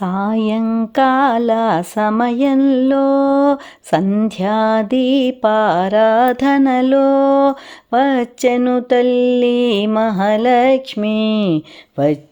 సాయంకాల సమయంలో సంధ్యాదీపారాధనలో వచ్చెను తల్లి మహాలక్ష్మి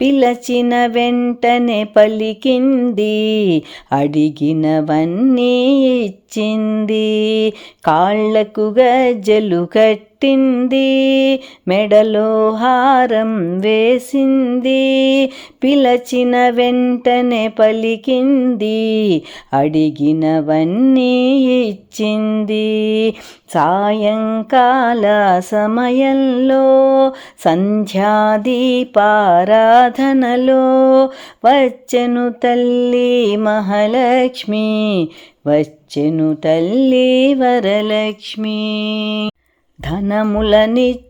పిలచిన వెంటనే పలికింది అడిగినవన్నీ ఇచ్చింది. కాళ్ళకు గజ్జలు కట్టింది మెడలో హారం వేసింది. పిలచిన వెంటనే పలికింది అడిగినవన్నీ ఇచ్చింది. సాయంకాల సమయంలో సాధనలో వచ్చెను తల్లి మహాలక్ష్మి వచ్చెను తల్లి వరలక్ష్మి.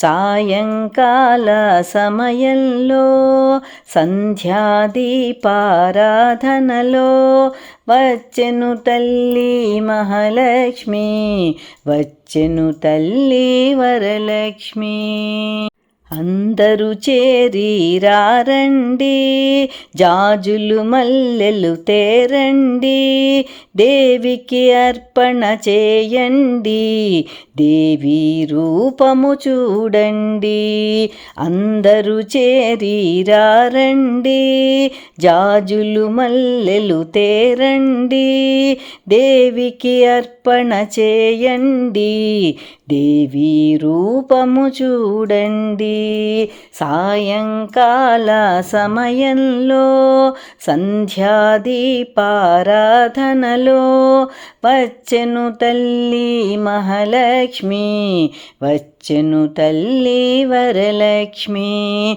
సాయంకాల సమయంలో సంధ్యాదీపారాధనలో వచ్చెను తల్లి మహాలక్ష్మి వచ్చెను తల్లి వరలక్ష్మి. అందరూ చేరి రారండి జాజులు మల్లెలు తేరండి. దేవికి అర్పణ చేయండి. దేవి రూపము చూడండి. అందరూ చేరి రారండి జాజులు మల్లెలు తేరండి. దేవికి అర్పణ చేయండి. దేవి రూపము చూడండి. సాయంకాల సమయంలో సంధ్యాదీపారాధనలో వచ్చెను తల్లి మహాలక్ష్మి వచ్చెను తల్లి వరలక్ష్మి